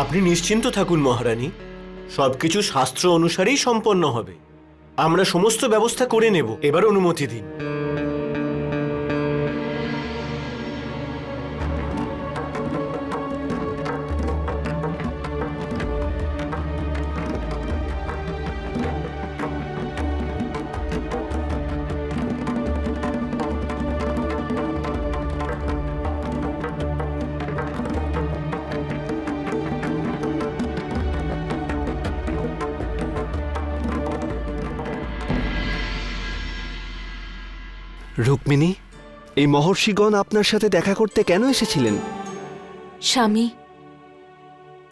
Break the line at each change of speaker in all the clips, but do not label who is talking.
আপনি নিশ্চিন্ত থাকুন, মহারানী। সব কিছু শাস্ত্র অনুসারেই সম্পন্ন হবে। আমরা সমস্ত ব্যবস্থা করে নেব। এবার অনুমতি দিন।
রুক্মিণী, এই মহর্ষিগণ আপনার সাথে দেখা করতে কেন এসেছিলেন?
স্বামী,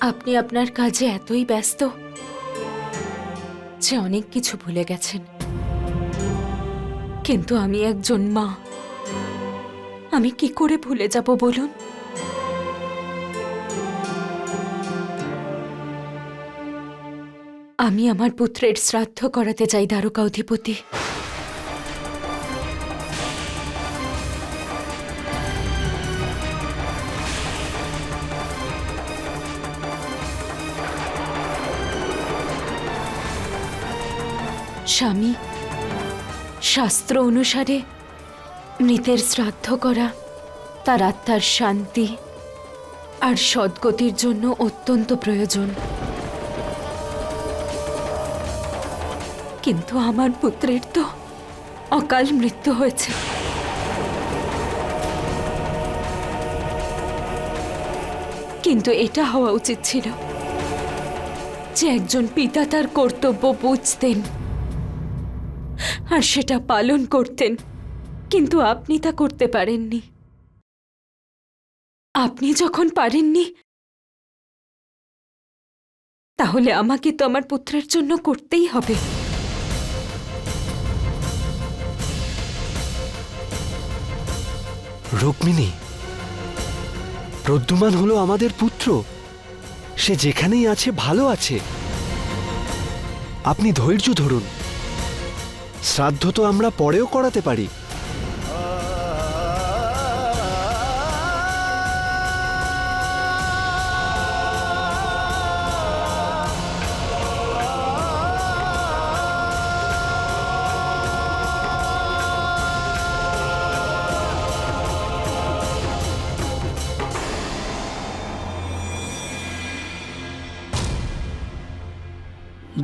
আপনি আপনার কাজে এতই ব্যস্ত যে অনেক কিছু ভুলে গেছেন। কিন্তু আমি একজন মা। আমি কি করে ভুলে যাব বলুন? আমি আমার পুত্রের শ্রাদ্ধ করাতে চাই দ্বারকা অধিপতি স্বামী, শাস্ত্র অনুসারে মৃতের শ্রাদ্ধ করা, তার আত্মার শান্তি আর সদ্গতির জন্য অত্যন্ত প্রয়োজন। কিন্তু আমার পুত্রের তো অকাল মৃত্যু হয়েছে। কিন্তু এটা হওয়া উচিত ছিল যে একজন পিতা তার কর্তব্য বুঝতেন। আর সেটা পালন করতেন, কিন্তু আপনি তা করতে পারেননি। আপনি যখন পারেননি, তাহলে আমাকে তো আমার পুত্রের জন্য করতেই হবে।
রুক্মিণী প্রদ্যুমান হলো আমাদের পুত্র। সে যেখানেই আছে, ভালো আছে। আপনি ধৈর্য ধরুন। শ্রাদ্ধ তো আমরা পরেও করাতে পারি।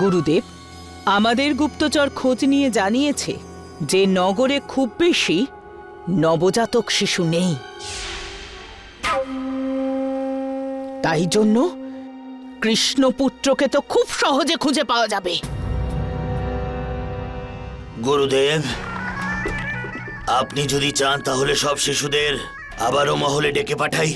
গুরুদেব আমাদের গুপ্তচর খোঁজ নিয়ে জানিয়েছে যে নগরে খুব বেশি নবজাতক শিশু নেই। তাই জন্য কৃষ্ণপুত্রকে তো খুব সহজে খুঁজে পাওয়া যাবে।
গুরুদেব, আপনি যদি চান তাহলে সব শিশুদের আবারও মহলে ডেকে পাঠাই।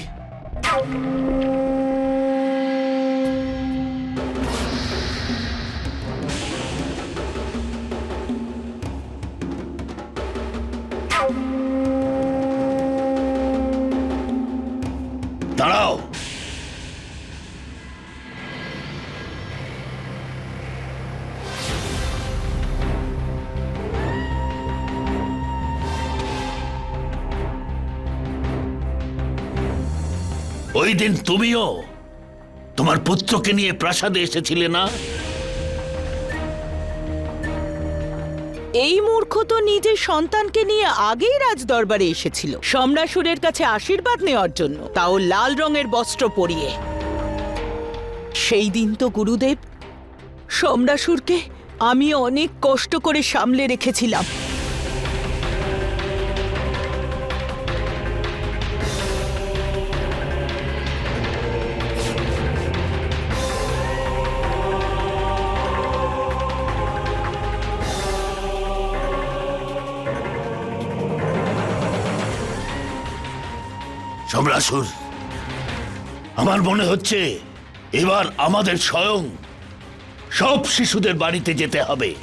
ওই দিন তুমিও তোমার পুত্রকে নিয়ে প্রাসাদে এসেছিলে না?
এই মূর্খ তো নিজের সন্তানকে নিয়ে আগেই রাজদরবারে এসেছিল। সম্রাসুরের কাছে আশীর্বাদ নেওয়ার জন্য তাও লাল রঙের বস্ত্র পরিয়ে। সেই দিন তো গুরুদেব, সম্রাসুরকে আমি অনেক কষ্ট করে সামলে রেখেছিলাম।
সম্রাসুর আমার মনে হচ্ছে এবার আমাদের স্বয়ং সব শিশুদের বাড়িতে যেতে হবে।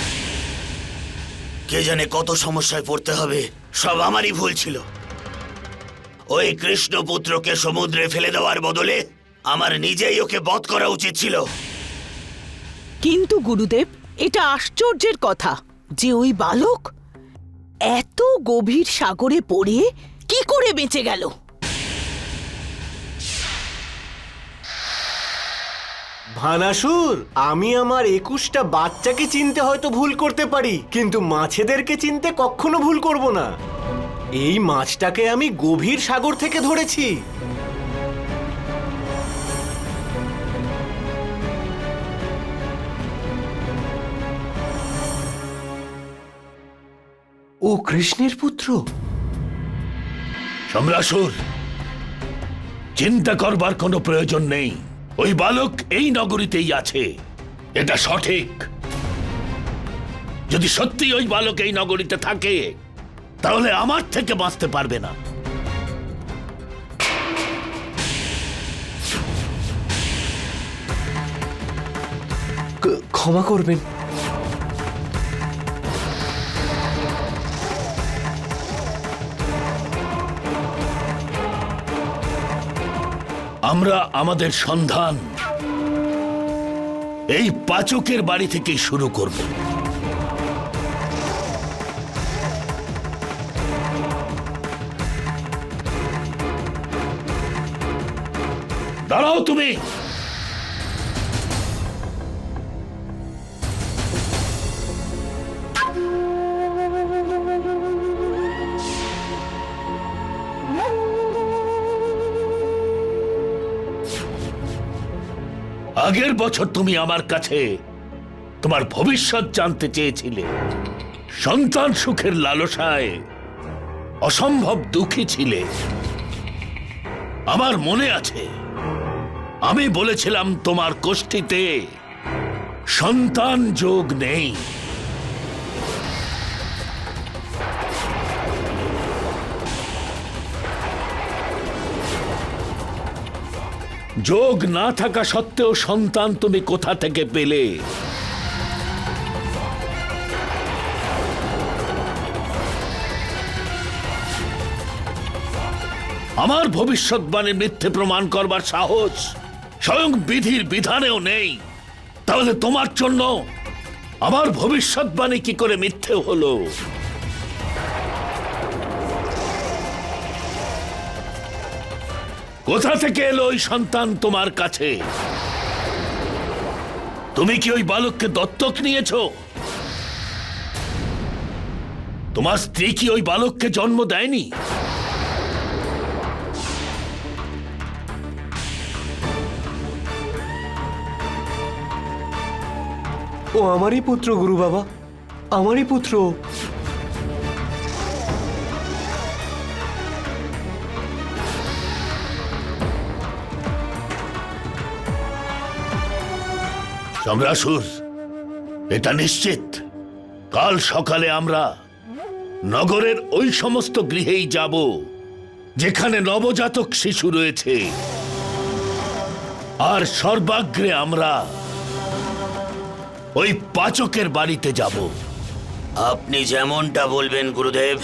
কে জানে কত সমস্যায় পড়তে হবে সব আমারই ভুল ছিল। ওই কৃষ্ণপুত্রকে সমুদ্রে ফেলে দেওয়ার বদলে আমার নিজেই ওকে বধ করা উচিত ছিল।
কিন্তু গুরুদেব এটা আশ্চর্যের কথা যে ওই বালক এত গভীর সাগরে পড়ে কি করে বেঁচে গেল?
মহান আসুর আমি আমার একুশটা বাচ্চাকে চিনতে হয়তো ভুল করতে পারি, কিন্তু মাছেদেরকে চিনতে কখনো ভুল করব না। এই মাছটাকে আমি গভীর সাগর থেকে ধরেছি।
ও কৃষ্ণের পুত্র।
সম্রাসুর, চিন্তা করবার কোনো প্রয়োজন নেই। ওই বালক এই নগরীতেই আছে। এটা সঠিক। যদি সত্যি ওই বালক এই নগরীতে থাকে, তাহলে আমার থেকে বাঁচতে পারবে না।
ক্ষমা করবেন।
আমরা আমাদের সন্ধান এই পাচকের বাড়ি থেকে শুরু করব। দাঁড়াও তুমি। আগের বছর তুমি আমার কাছে তোমার ভবিষ্যৎ জানতে চেয়েছিলে। সন্তান সুখের লালসায় অসম্ভব দুঃখী ছিলে। আমার মনে আছে, আমি বলেছিলাম তোমার কোষ্ঠীতে সন্তান যোগ নেই। যোগ না থাকা সত্ত্বেও সন্তান তুমি কোথা থেকে পেলে? আমার ভবিষ্যৎবাণীর মিথ্যে প্রমাণ করবার সাহস স্বয়ং বিধির বিধানেও নেই। তাহলে তোমার জন্য আমার ভবিষ্যৎবাণী কি করে মিথ্যে হলো? কোথা থেকে এলো ওই সন্তান তোমার কাছে? তুমি কি ওই বালককে দত্তক নিয়েছো? তোমার স্ত্রী কি ওই বালককে জন্ম দেয়নি?
ও আমারই পুত্র, গুরু বাবা। আমারই পুত্র।
সম্রাসুর, এটা নিশ্চিত। কাল সকালে আমরা নগরের ওই সমস্ত গৃহেই যাব, যেখানে নবজাতক শিশু রয়েছে। আর সর্বাগ্রে আমরা ওই পাচকের বাড়িতে যাব।
আপনি যেমনটা বলবেন, গুরুদেব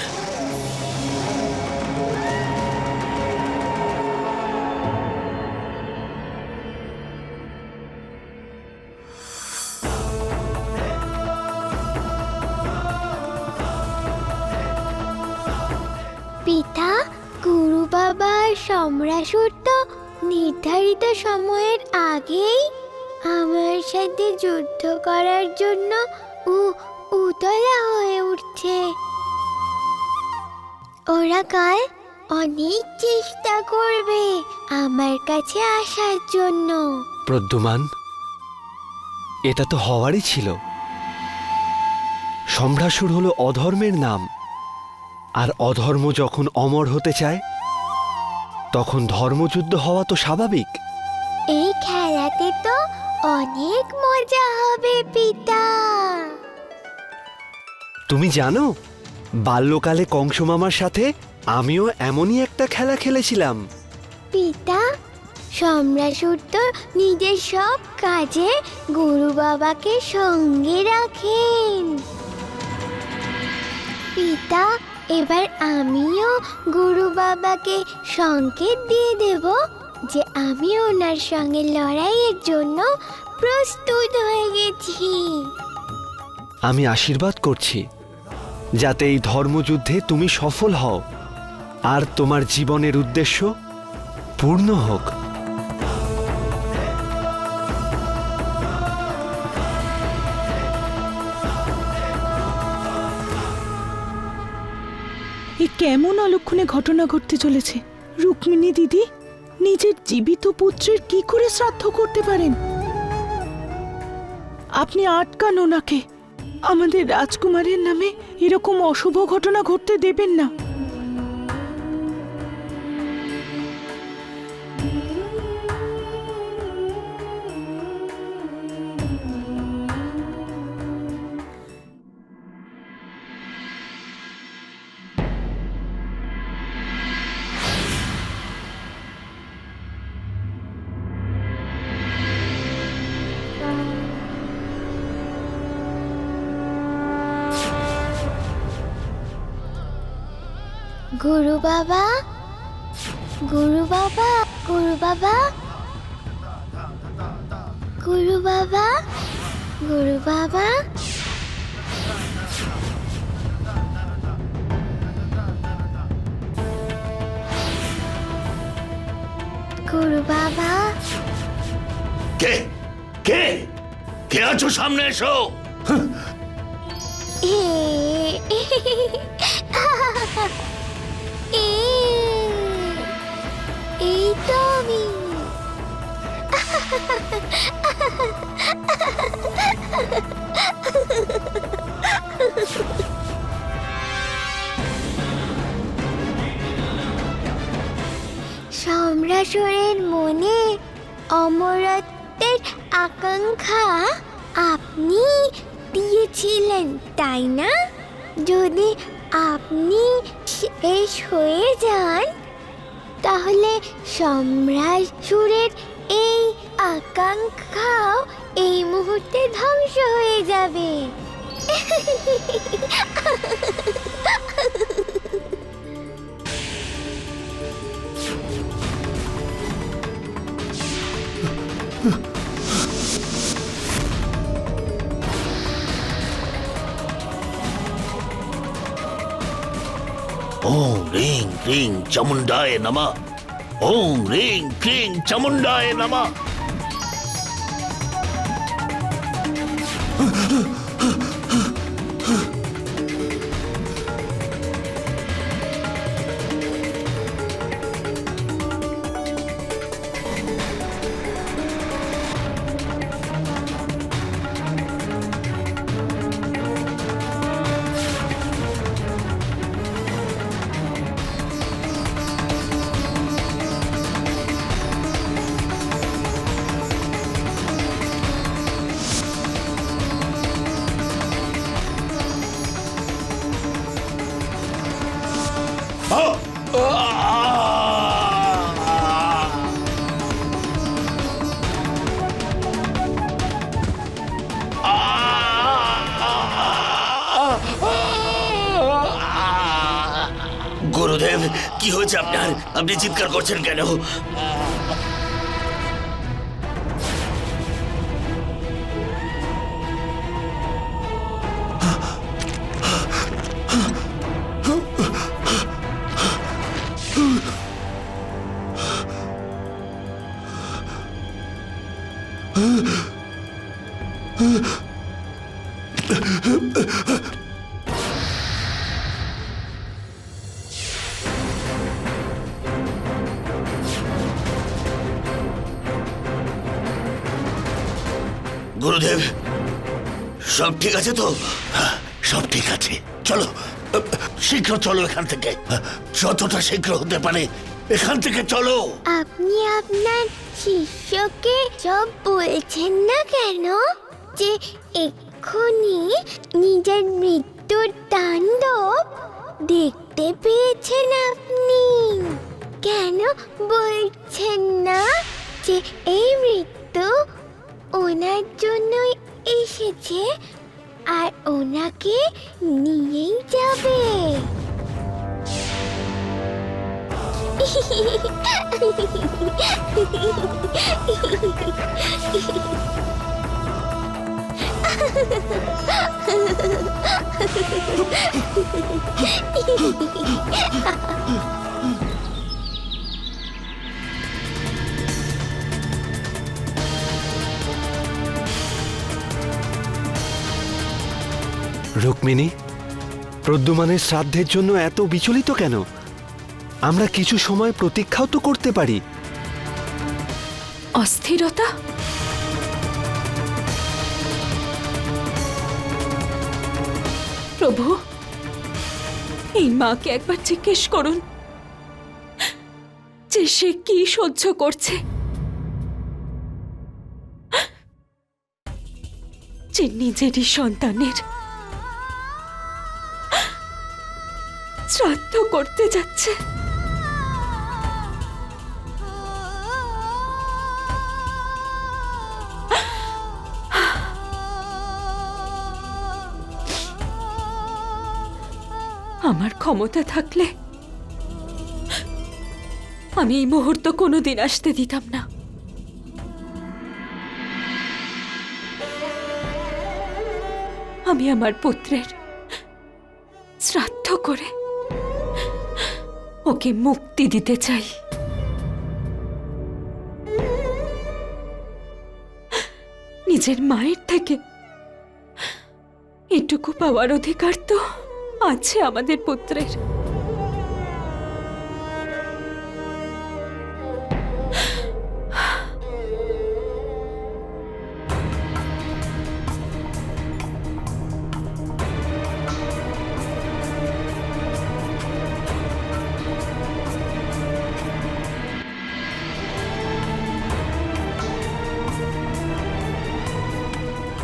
সম্রাসুর তো নির্ধারিত সময়ের আগেই আমার সাথে যুদ্ধ করার জন্য উ, উতলা হয়ে উঠছে। ওরা কাল অনেক চেষ্টা করবে আমার কাছে আসার জন্য।
প্রদ্যুমান, এটা তো হওয়ারই ছিল। সম্ভ্রাসুর হলো অধর্মের নাম, আর অধর্ম যখন অমর হতে চায় তখন ধর্মযুদ্ধ হওয়া তো স্বাভাবিক।
এই খেলাতে তো অনেক মজা হবে পিতা।
তুমি জানো বাল্যকালে কংস মামার সাথে আমিও এমনই একটা খেলা খেলেছিলাম।
পিতা সম্রাসুর তো নিজের সব কাজে গুরু বাবাকে সঙ্গে রাখেন। পিতা এবার আমিও গুরু বাবাকে সংকেত দিয়ে দেব যে আমি ওনার সঙ্গে লড়াইয়ের জন্য প্রস্তুত হয়ে গেছি।
আমি আশীর্বাদ করছি, যাতে এই ধর্মযুদ্ধে তুমি সফল হও, আর তোমার জীবনের উদ্দেশ্য পূর্ণ হোক।
কেমন অলক্ষণে ঘটনা ঘটতে চলেছে? রুক্মিণী দিদি, নিজের জীবিত পুত্রের কি করে শ্রাদ্ধ করতে পারেন? আপনি আটকান ওনাকে। আমাদের রাজকুমারের নামে এরকম অশুভ ঘটনা ঘটতে দেবেন না।
গুরু বাবা গুরু বাবা গুরু বাবা গুরু বাবা গুরু বাবা গুরু বাবা
কে কে কে আছো সামনে এসো
সম্রাসরের মনে অমরত্বের আকাঙ্ক্ষা আপনি দিয়েছিলেন, তাই না? যদি আপনি শেষ হয়ে যান, তাহলে সম্রাসুরের এই আকাঙ্ক্ষাও এই মুহূর্তে ধ্বংস হয়ে যাবে।
ওম রিং ক্রিং চামুন্ডায় নমঃ। ওম রিং ক্রিং চামুন্ডায় নমঃ
গুরুদেব কি হয়েছে আপনার আপনি চিৎকার করছেন কেন গুরুদেব সব ঠিক আছে তো?
হ্যাঁ, সব ঠিক আছে। চলো শীঘ্র চলো এখান থেকে। যতটা শীঘ্র হতে পারে এখান থেকে চলো।
আপনি আপনার শিষ্যকে সব বলছেন না কেন? যে এক্ষুনি নিজের মৃত্যুর তাণ্ডব দেখতে পেয়েছেন আপনি। কেন বলছেন না যে এই মৃত্যু ওনার জন্যই এসেছে আর ওনাকে নিয়েই যাবে?
রুক্মিণী প্রদ্যুমানের শ্রাদ্ধের জন্য এত বিচলিত কেন? আমরা কিছু সময় প্রতীক্ষাও তো করতে পারি।
অস্থিরতা? প্রভু, এই মাকে একবার জিজ্ঞেস করুন যে সে কি সহ্য করছে। যে নিজেরই সন্তানের শ্রাদ্ধ করতে যাচ্ছে। আমার ক্ষমতা থাকলে আমি এই মুহূর্ত কোনোদিন আসতে দিতাম না। আমি আমার পুত্রের শ্রাদ্ধ করে ওকে মুক্তি দিতে চাই। নিজের মায়ের থেকে এটুকু পাওয়ার অধিকার তো আছে আমাদের পুত্রের।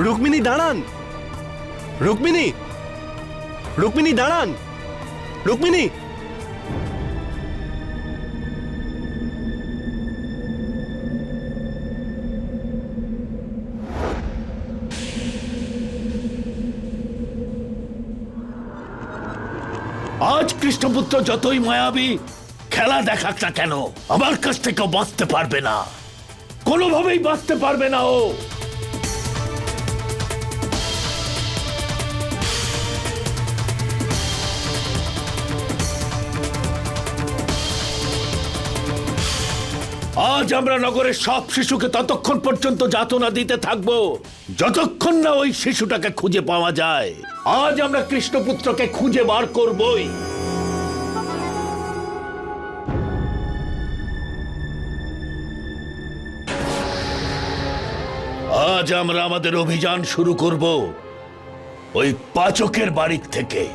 রুক্মিণী দাঁড়ান। রুক্মিণী রুক্মিণী, দাঁড়ান। রুক্মিণী।
আজ কৃষ্ণপুত্র যতই মায়াবী, খেলা দেখাক না কেন, আমার কাছ থেকে বাঁচতে পারবে না। কোনোভাবেই বাঁচতে পারবে না ও। আজ আমরা নগরের সব শিশুকে ততক্ষণ পর্যন্ত যাতনা দিতে থাকব, যতক্ষণ না ওই শিশুটাকে খুঁজে পাওয়া যায়। আজ আমরা কৃষ্ণপুত্রকে খুঁজে বার করবই। আজ আমরা আমাদের অভিযান শুরু করব ওই পাচকের বাড়ির থেকে।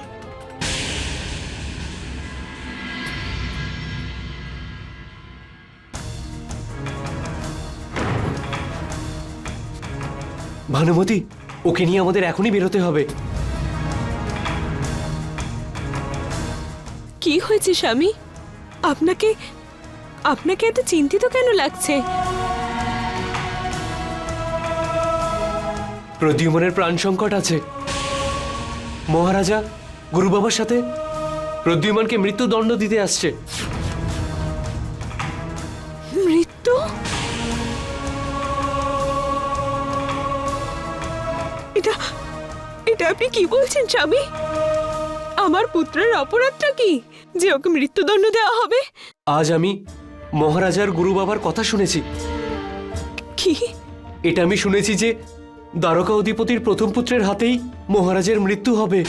ভানুমতি ওকে নিয়ে আমাদের এখনই বেরোতে হবে।
কি হয়েছে স্বামী? আপনাকে আপনাকে এত চিন্তিত কেন লাগছে?
প্রদ্যুমনের প্রাণ সংকট আছে। মহারাজা গুরু বাবার সাথে প্রদ্যুমনকে মৃত্যুদণ্ড দিতে আসছে।
এটা এটা আপনি কি বলছেন স্বামী? আমার পুত্রের অপরাধটা কি? যে ওকে মৃত্যুদণ্ড দেওয়া হবে?
আজ আমি মহারাজার গুরু বাবার কথা শুনেছি।
কি?
এটা আমি শুনেছি যে দ্বারকা অধিপতির প্রথম পুত্রের হাতেই মহারাজের মৃত্যু হবে।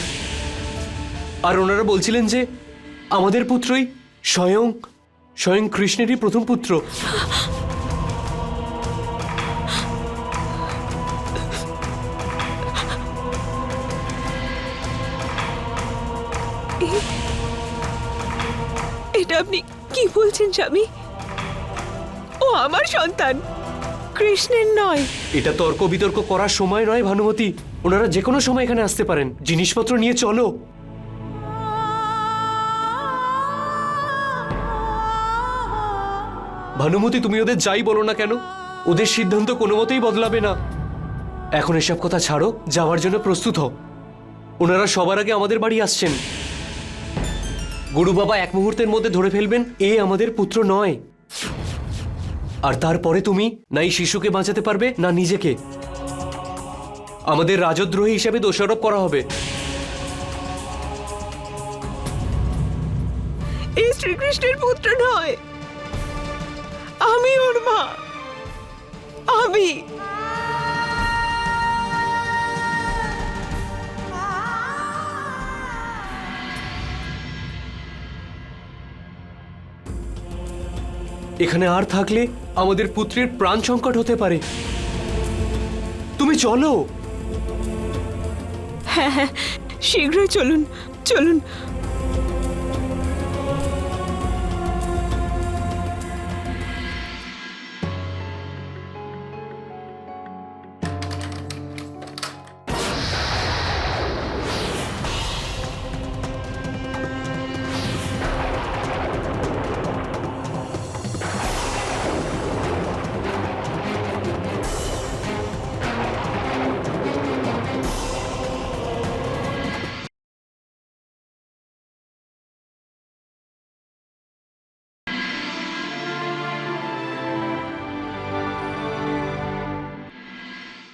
আর ওনারা বলছিলেন যে আমাদের পুত্রই স্বয়ং স্বয়ং কৃষ্ণেরই প্রথম পুত্র।
এটা আপনি কি বলছেন, স্বামী? ও আমার সন্তান। কৃষ্ণের নয়।
এটা তর্ক বিতর্ক করার সময় নয়, ভানুমতি। ওনারা যে কোনো সময় এখানে আসতে পারেন। জিনিসপত্র নিয়ে চলো। ভানুমতি, তুমি ওদের যাই বলো না কেন? ওদের সিদ্ধান্ত কোনো মতেই বদলাবে না। এখন এসব কথা ছাড়ো, যাওয়ার জন্য প্রস্তুত হও। ওনারা সবার আগে আমাদের বাড়ি আসছেন। গুরু বাবা এক মুহূর্তের মধ্যে ধরে ফেলবেন, এ আমাদের পুত্র নয়। আর তারপরে তুমি না এই শিশুকে বাঁচাতে পারবে, না নিজেকে। আমাদের রাজদ্রোহী হিসেবে দোষারোপ করা হবে।
এই শ্রীকৃষ্ণের পুত্র নয়। আমি ওর মা। আমি।
এখানে আর থাকলে আমাদের পুত্রের প্রাণ সংকট হতে পারে। তুমি চলো।
হ্যাঁ হ্যাঁ শীঘ্রই চলুন চলুন।